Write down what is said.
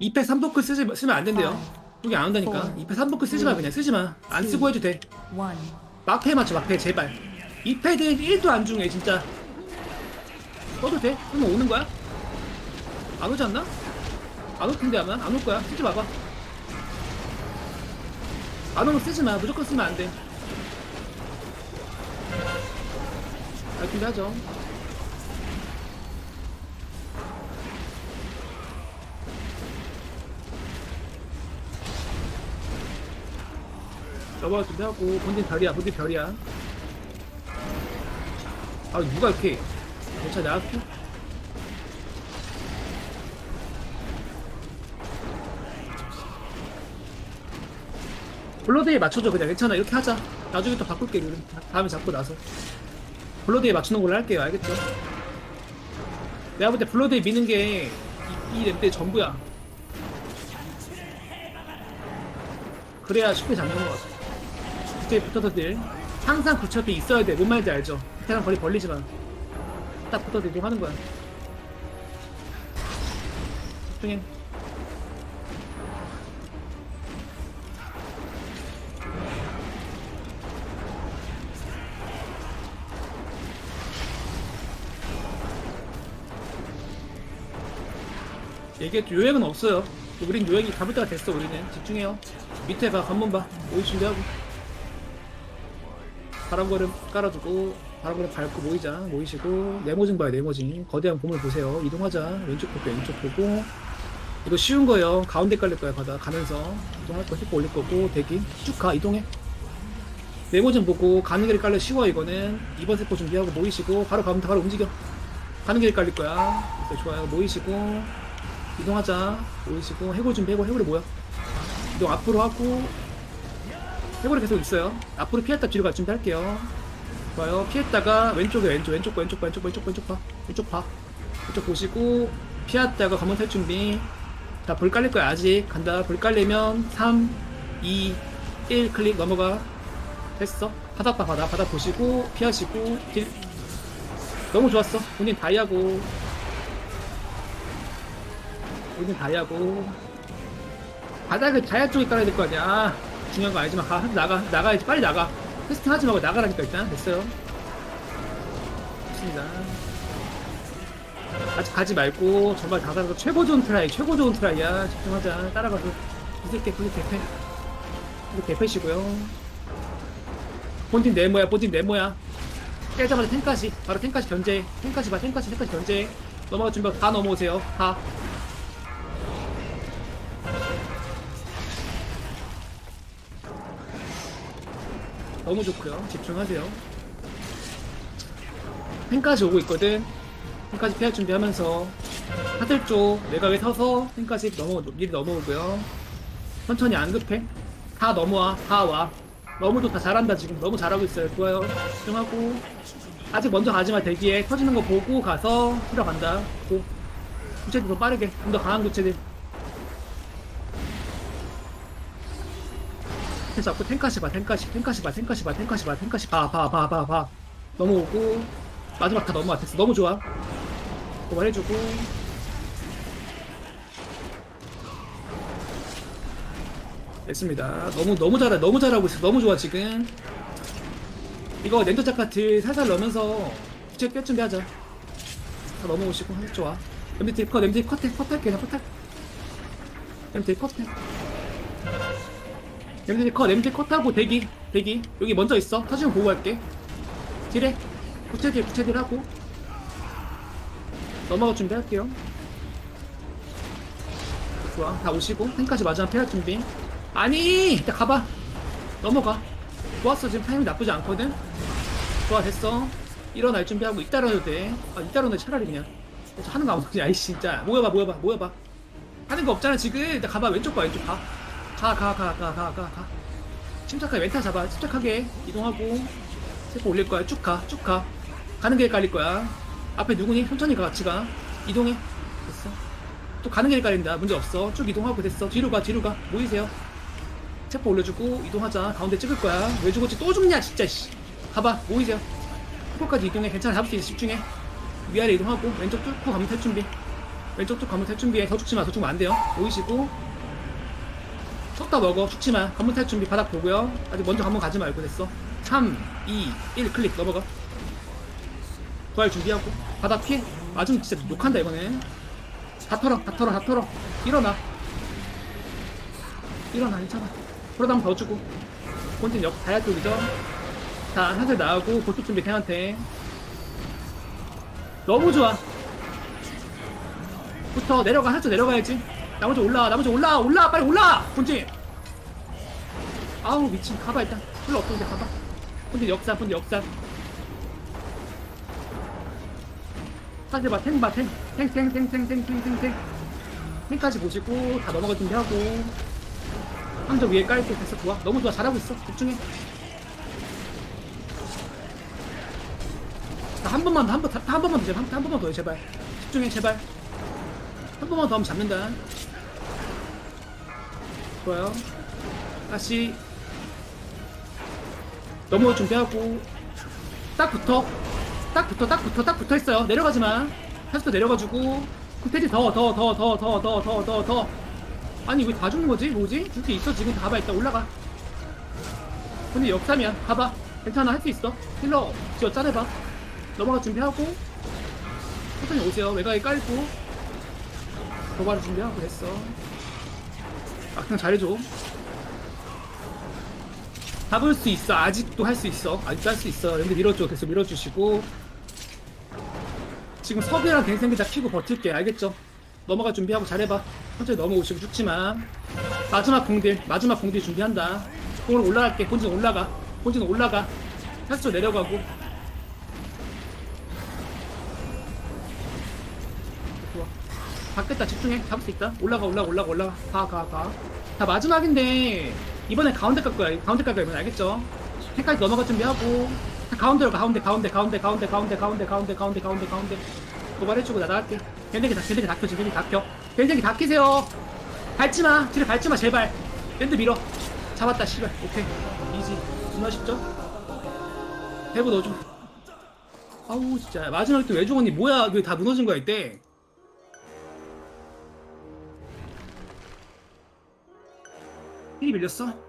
2패 3버크 쓰지, 쓰면 안 된대요. 여기 안 온다니까. four, 2패 3버크 쓰지 마, 그냥 쓰지 마. 안 쓰고 해도 돼. 막패 맞춰, 막패, 제발. 2패는 1도 안 중해, 진짜. 써도 돼? 그러면 오는 거야? 안 오지 않나? 안 올 텐데, 아마. 안 올 거야. 쓰지 마봐. 안 오면 쓰지 마. 무조건 쓰면 안 돼. 알 텐데 하죠. 넘어갈 준비하고 본진 별이야 본진 별이야. 아 누가 이렇게 괜찮아 나갈게 블러드에 맞춰줘 그냥. 괜찮아 이렇게 하자. 나중에 또 바꿀게 룰은 다음에 잡고 나서. 블러드에 맞추는 걸로 할게요 알겠죠? 내가 볼 때 블러드에 미는 게이 이 랩대 전부야. 그래야 쉽게 잡는 것 같아 그때 붙어서 딜 항상 구첩이 있어야 돼. 뭔 말인지 알죠? 그냥 거리 벌리지 마. 딱 붙어서 딜 하는 거야. 집중해. 이게 요약은 없어요. 우린 요약이 잡을 때가 됐어, 우리는. 집중해요. 밑에 봐, 관문 봐. 오이 준비하고. 바람걸음 깔아두고 바람걸음 밟고 모이자 모이시고 네모징 봐요 네모징 거대한 봄을 보세요. 이동하자. 왼쪽 보고 왼쪽 보고 이거 쉬운 거예요. 가운데 깔릴 거야 가다. 가면서. 이동할 거 힙고 올릴 거고 대기. 쭉 가 이동해. 네모징 보고 가는 길이 깔려 쉬워 이거는. 2번 세포 준비하고 모이시고 바로 가면 다 바로 움직여. 가는 길이 깔릴 거야. 그래, 좋아요. 모이시고 이동하자. 모이시고 해골 준비하고 해골이 뭐야 이동 앞으로 하고 해골이 계속 있어요. 앞으로 피했다 뒤로 갈 준비할게요. 좋아요. 피했다가 왼쪽에 왼쪽, 왼쪽 봐, 왼쪽 봐, 왼쪽 봐, 왼쪽 봐, 왼쪽 봐, 왼쪽 봐. 왼쪽 보시고 피했다가 관문 탈 준비. 자, 불 깔릴 거야 아직. 간다. 불 깔리면 3, 2, 1 클릭 넘어가. 됐어. 바닥 봐, 바닥. 바닥 보시고 피하시고 딜. 너무 좋았어. 본인 다이하고. 본인 다이하고. 바닥을 자야 쪽에 깔아야 될 거 아니야. 아, 중요한 거 알지만 가 나가 나가야지. 빨리 나가. 테스팅 하지 말고 나가라니까 일단. 됐어요. 좋습니다. 아직 가지 말고 정말 다 가서 최고 좋은 트라이 최고 좋은 트라이야. 집중하자. 따라가서. 이렇게 분이 대패 이거 대패시고요. 본진 네모야 본진 네모야. 깨자마자 탱까지. 바로 탱까지 견제. 탱까지 봐 탱까지 탱까지 견제. 넘어가 준비 다 넘어오세요. 다 너무 좋고요. 집중하세요. 펜까지 오고 있거든. 펜까지 피할 준비하면서 하들 쪽 내각에 서서 펜까지 넘어 미리 넘어오고요. 천천히 안 급해. 다 넘어와. 다 와. 너무 좋다. 잘한다 지금. 너무 잘하고 있어요. 좋아요. 집중하고 아직 먼저 가지마 대기에 터지는 거 보고 가서 들어간다. 고. 구체들 더 빠르게. 좀 더 강한 구체들. 그래서 자꾸 탱카시 봐, 탱카시, 탱카시 봐, 탱카시 봐, 탱카시 봐, 탱카시 봐, 봐, 봐, 봐, 봐. 넘어오고 마지막 다 넘어와 됐어. 너무 좋아. 고발해주고 됐습니다. 너무 너무 잘해, 너무 잘하고 있어. 너무 좋아 지금. 이거 랜더 자카트 살살 넣으면서 부채 뺄 준비하자. 다 넘어오시고 한 좋아. MDT 컷, MDT 컷해, 컷할게, 그냥 컷할. MDT 컷해. MDT 컷, MDT 컷하고 대기, 대기. 여기 먼저 있어. 터지면 보고 갈게. 딜해. 구체딜, 구체딜 하고. 넘어갈 준비할게요. 좋아. 다 오시고. 탱까지 마지막 피할 준비. 아니! 일단 가봐. 넘어가. 좋았어. 지금 타이밍 나쁘지 않거든? 좋아, 됐어. 일어날 준비하고 이따라도 돼. 아, 이따라도 차라리 그냥. 하는 거 아무튼 아이씨, 진짜. 모여봐, 모여봐, 모여봐. 하는 거 없잖아, 지금. 일단 가봐. 왼쪽 봐, 왼쪽 가. 가, 가, 가, 가, 가, 가, 가. 침착하게 멘탈 잡아. 침착하게 이동하고. 세포 올릴 거야. 쭉 가, 쭉 가. 가는 길 깔릴 거야. 앞에 누구니? 천천히 가, 같이 가. 이동해. 됐어. 또 가는 길 깔린다. 문제 없어. 쭉 이동하고 됐어. 뒤로 가, 뒤로 가. 모이세요. 세포 올려주고 이동하자. 가운데 찍을 거야. 왜 죽었지? 또 죽냐, 진짜. 씨. 가봐. 모이세요. 세포까지 이동해. 괜찮아. 잡을 수 있어. 집중해. 위아래 이동하고 왼쪽 뚫고 가면 탈 준비. 왼쪽 쪽 관문 탈 준비해 더 죽지 마 더 죽으면 안 돼요 보이시고 쳤다 먹어. 죽지마. 관문 탈 준비 바닥 보고요. 아직 먼저 관문 가지 말고 됐어. 3 2 1 클릭. 넘어가. 부활 준비하고. 바닥 피해. 맞으면 진짜 욕한다 이번에. 다 털어 다 털어 다 털어. 일어나. 일어나 괜찮아 프로다운 더 주고. 본진 역 다야 쪽이죠? 자 사슬 나오고 보트 준비 걔한테. 너무 좋아. 부터 내려가 살짝 내려가야지 나머지 올라와 나머지 올라와 올라와 빨리 올라와 본진 아우 미친 가봐 일단 별로 없던데 가봐 본진 역사 본진 역사 사실 봐, 탱 봐, 탱. 탱, 탱, 탱, 탱, 탱, 탱, 탱, 탱. 탱까지 보시고, 다 넘어갈 준비하고. 함정 위에 깔고 됐어, 좋아. 너무 좋아, 잘하고 있어. 집중해. 자, 한 번만 더, 한 번, 더, 한 번만 더, 제발. 한 번만 더, 해, 제발. 집중해, 제발. 한 번만 더 하면 잡는다. 좋아요. 다시. 넘어올 준비하고. 딱 붙어. 딱 붙어, 딱 붙어, 딱 붙어 있어요. 내려가지 마. 패스도 내려가지고. 쿠테지 더, 더, 더, 더, 더, 더, 더, 더, 더. 아니, 왜 다 죽는 거지? 뭐지? 줄게 있어, 지금. 가봐, 일단 올라가. 근데 역삼이야. 가봐. 괜찮아, 할 수 있어. 힐러, 지어 짜내봐. 넘어갈 준비하고. 천천히 오세요. 외곽에 깔고. 도발을 준비하고 됐어. 아, 그냥 잘해줘. 잡을 수 있어. 아직도 할 수 있어. 아직도 할 수 있어. 여기 밀어줘. 계속 밀어주시고. 지금 섭이랑 갱생기 다 키고 버틸게. 알겠죠? 넘어갈 준비하고 잘해봐. 천천히 넘어오시고 죽지마. 마지막 공딜. 마지막 공딜 준비한다. 공으로 올라갈게. 본진 올라가. 본진 올라가. 살짝 내려가고. 받겠다. 집중해. 잡을 수 있다. 올라가, 올라가, 올라가, 올라가. 가, 가, 가. 다 마지막인데 이번에 가운데 갈 거야. 가운데 갈 거야. 이번에 알겠죠? 해까지 넘어갈 준비하고 자, 가운데로 가, 가운데 가운데 가운데 가운데 가운데 가운데 가운데 가운데 가운데 가운데 도발해주고 나 나갈게. 밴댕이 다 밴댕이 닥쳐 지금 밴댕이 닥쳐. 밴댕이 닥키세요. 밟지 마. 뒤를 밟지 마 제발. 밴드 밀어. 잡았다 씨발. 오케이. 이지. 존나 쉽죠? 대부 넣어줘. 아우 진짜 마지막에 또왜 죽었니? 뭐야? 왜다 무너진 거야 이때? İyi biliyorsun.